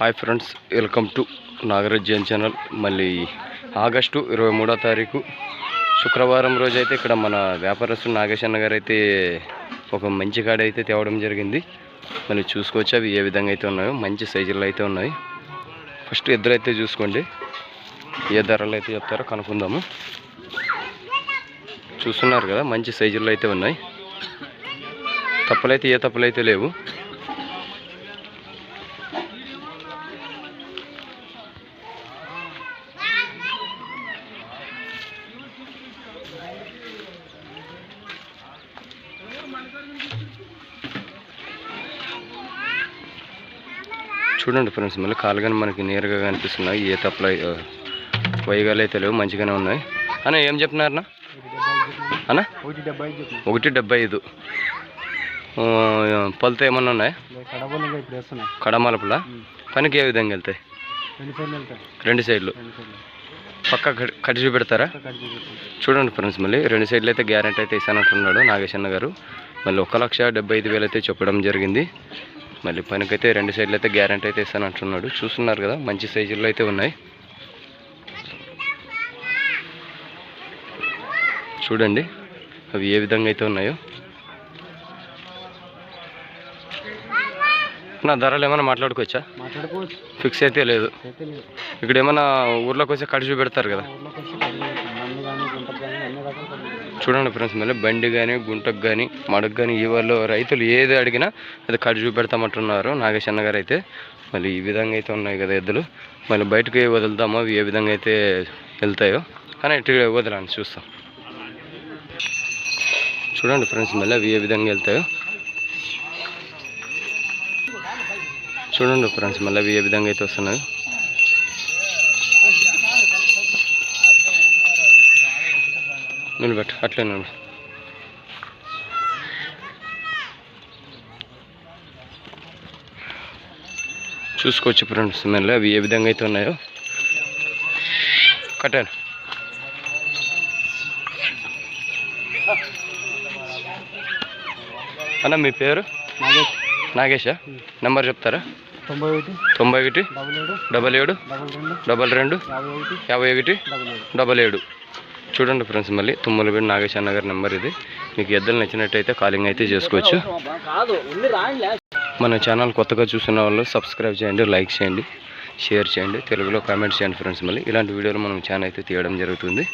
Hi friends welcome to Nagaraj Jain channel. మళ్ళీ August ఇరవై మూడో తారీఖు శుక్రవారం రోజు అయితే ఇక్కడ మన వ్యాపారస్తుడు నాగేశన్న గారు అయితే ఒక మంచి కాడ అయితే తేవడం జరిగింది. మళ్ళీ చూసుకోవచ్చు అవి ఏ విధంగా అయితే ఉన్నాయో మంచి సైజుల్లో అయితే ఉన్నాయి. ఫస్ట్ ఇద్దరు అయితే చూసుకోండి. ఏ ధరలు అయితే చెప్తారో కనుక్కుందాము. చూస్తున్నారు కదా మంచి సైజుల్లో అయితే ఉన్నాయి. తప్పులైతే ఏ తప్పులైతే లేవు. చూడండి ఫ్రెండ్స్ మళ్ళీ కాలుగానే మనకి నేరుగా కనిపిస్తున్నాయి. ఏ తప్పులు వైగాలు అయితే లేవు మంచిగానే ఉన్నాయి. అన్న ఏం చెప్తున్నారన్నా? అన్న? ఒకటి డెబ్బై ఐదు. పలుతో ఏమన్నా ఉన్నాయా? కడమలుపులా పనికి ఏ విధంగా వెళ్తాయి? రెండు సైడ్లు. పక్క కట్- కట్టి చూపెడతారా. చూడండి ఫ్రెండ్స్ మళ్ళీ రెండు సైడ్లు అయితే గ్యారెంటీ అయితే ఇస్తానంటున్నాడు నాగేశన్న గారు. మళ్ళీ ఒక లక్ష డెబ్బై ఐదు వేలు అయితే చెప్పడం జరిగింది. మళ్ళీ పనికైతే రెండు సైడ్లు అయితే గ్యారెంటీ అయితే ఇస్తానంటున్నాడు చూస్తున్నారు కదా మంచి సైజుల్లో అయితే ఉన్నాయి. చూడండి అవి ఏ విధంగా అయితే ఉన్నాయో. నా ధరలు ఏమైనా మాట్లాడుకోవచ్చా? మాట్లాడుకోవచ్చు. ఫిక్స్ అయితే లేదు. అయితే లేదు. ఇక్కడ ఏమైనా ఊర్లోకి వచ్చి కడిచి పెడతారు కదా. చూడండి ఫ్రెండ్స్ మళ్ళీ బండి కానీ గుంటకు కానీ మడకు కానీ ఈ వాళ్ళు రైతులు ఏది అడిగినా అది కడి చూపెడతామంటున్నారు నాగేశన్న గారు అయితే. మళ్ళీ ఈ విధంగా అయితే ఉన్నాయి కదా ఎద్దులు. మళ్ళీ బయటకు వదులుతామో అవి ఏ విధంగా అయితే వెళ్తాయో. కానీ ఇటు వదలండి చూస్తాం. చూడండి ఫ్రెండ్స్ మళ్ళీ అవి ఏ విధంగా వెళ్తాయో. చూడండి ఫ్రెండ్స్ మళ్ళీ అవి ఏ విధంగా అయితే వస్తున్నాయో. నిలబెట్టు అట్లే నిలబెట్టు చూసుకోవచ్చు ఫ్రెండ్స్ మళ్ళీ అవి ఏ విధంగా అయితే ఉన్నాయో. కట్టాను. అన్న మీ పేరు? నాగేష్. నాగేశా నెంబర్ చెప్తారా? తొంభై ఒకటి. తొంభై ఒకటి డబుల్ ఏడు. డబల్ రెండు. యాభై ఒకటి. డబల్ ఏడు. చూడండి ఫ్రెండ్స్ మళ్ళీ తుమ్మలవీడు నాగేశ్వర గారి నెంబర్ ఇది. మీకు ఎద్దలు నచ్చినట్టయితే కాలింగ్ అయితే చేసుకోవచ్చు. మన ఛానల్ కొత్తగా చూస్తున్న వాళ్ళు సబ్స్క్రైబ్ చేయండి లైక్ చేయండి షేర్ చేయండి తెలుగులో కామెంట్ చేయండి ఫ్రెండ్స్ మళ్ళీ ఇలాంటి వీడియోలు మనం ఛానల్ అయితే తీయడం జరుగుతుంది.